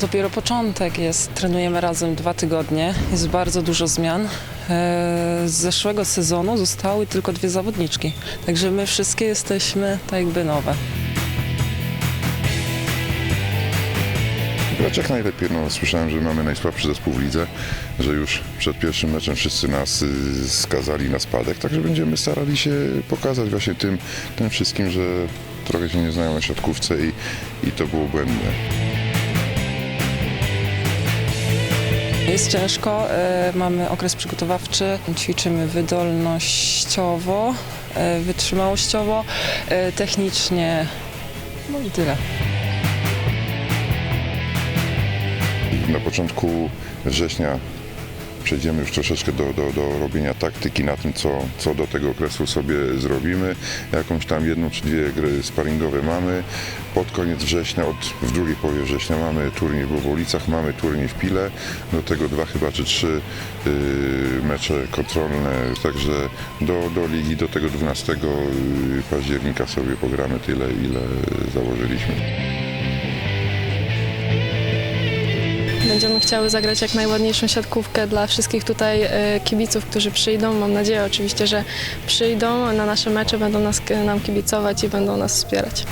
dopiero początek jest. Trenujemy razem dwa tygodnie, jest bardzo dużo zmian. E, Z zeszłego sezonu zostały tylko dwie zawodniczki, także my wszystkie jesteśmy tak jakby nowe. Grać jak najlepiej. No, słyszałem, że mamy najsłabszy zespół w lidze, że już przed pierwszym meczem wszyscy nas y, skazali na spadek, także będziemy starali się pokazać właśnie tym, tym wszystkim, że trochę się nie znają na siatkówce i, i to było błędne. Jest ciężko, e, mamy okres przygotowawczy, ćwiczymy wydolnościowo, e, wytrzymałościowo, e, technicznie, no i tyle. Na początku września przejdziemy już troszeczkę do, do, do robienia taktyki na tym, co, co do tego okresu sobie zrobimy. Jakąś tam jedną czy dwie gry sparingowe mamy. Pod koniec września, od, w drugiej połowie września mamy turniej w Łowolicach, mamy turniej w Pile. Do tego dwa chyba czy trzy yy, mecze kontrolne. Także do, do ligi, do tego 12 października sobie pogramy tyle, ile założyliśmy. Będziemy chciały zagrać jak najładniejszą siatkówkę dla wszystkich tutaj e, kibiców, którzy przyjdą. Mam nadzieję oczywiście, że przyjdą na nasze mecze, będą nas, nam kibicować i będą nas wspierać.